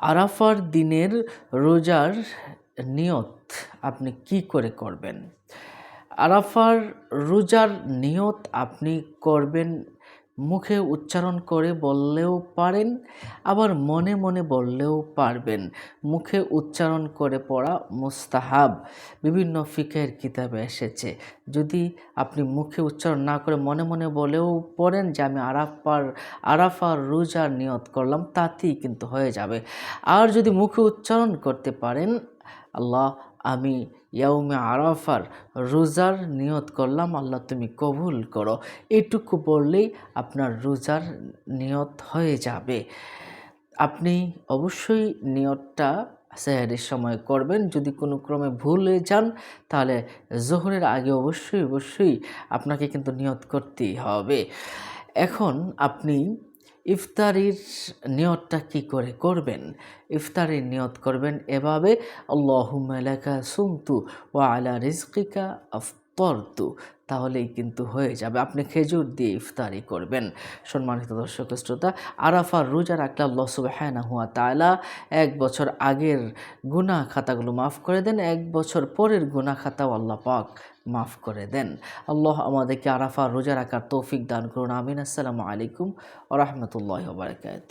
আরাফার দিনের রোজার নিয়ত আপনি কি করে করবেন? আরাফার রোজার নিয়ত আপনি করবেন মুখে উচ্চারণ করে বললেও পারেন, আবার মনে মনে বললেও পারবেন। মুখে উচ্চারণ করে পড়া মুস্তাহাব। বিভিন্ন ফিকের কিতাবে এসেছে। যদি আপনি মুখে উচ্চারণ না করে মনে মনে বলেও পড়েন যে, আমি আরাফার আরাফার রোজার নিয়ত করলাম, তাতেই কিন্তু হয়ে যাবে। আর যদি মুখে উচ্চারণ করতে পারেন, আল্লাহ আমি ইয়াউমে আরাফার রোজার নিয়ত করলাম, আল্লাহ তুমি কবুল করো। এটুকু বললেই আপনার রোজার নিয়ত হয়ে যাবে। আপনি অবশ্যই নিয়তটা সেহারির সময় করবেন। যদি কোনো ক্রমে ভুলে যান, তাহলে জোহরের আগে অবশ্যই অবশ্যই আপনাকে কিন্তু নিয়ত করতেই হবে। এখন আপনি ইফতারির নিয়তটা কি করে করবেন? ইফতারির নিয়ত করবেন এভাবে আল্লাহুমালাকা সুমতু ও আলা রিজকিকা আফতরতু তাহলেই কিন্তু হয়ে যাবে। আপনি খেজুর দিয়ে ইফতারি করবেন। সম্মানিত দর্শক শ্রোতা, আরাফার রোজা রাখলে আল্লাহ সুবাহানা হুয়া তালা এক বছর আগের গুনা খাতাগুলো মাফ করে দেন, এক বছর পরের গুনা খাতাও আল্লাহ পাক মাফ করে দেন। আল্লাহ আমাদেরকে আরাফা রোজা রাখার তৌফিক দান করুন। আমিন। আসসালামু আলাইকুম ও রহমতুল্লাহ বারকাত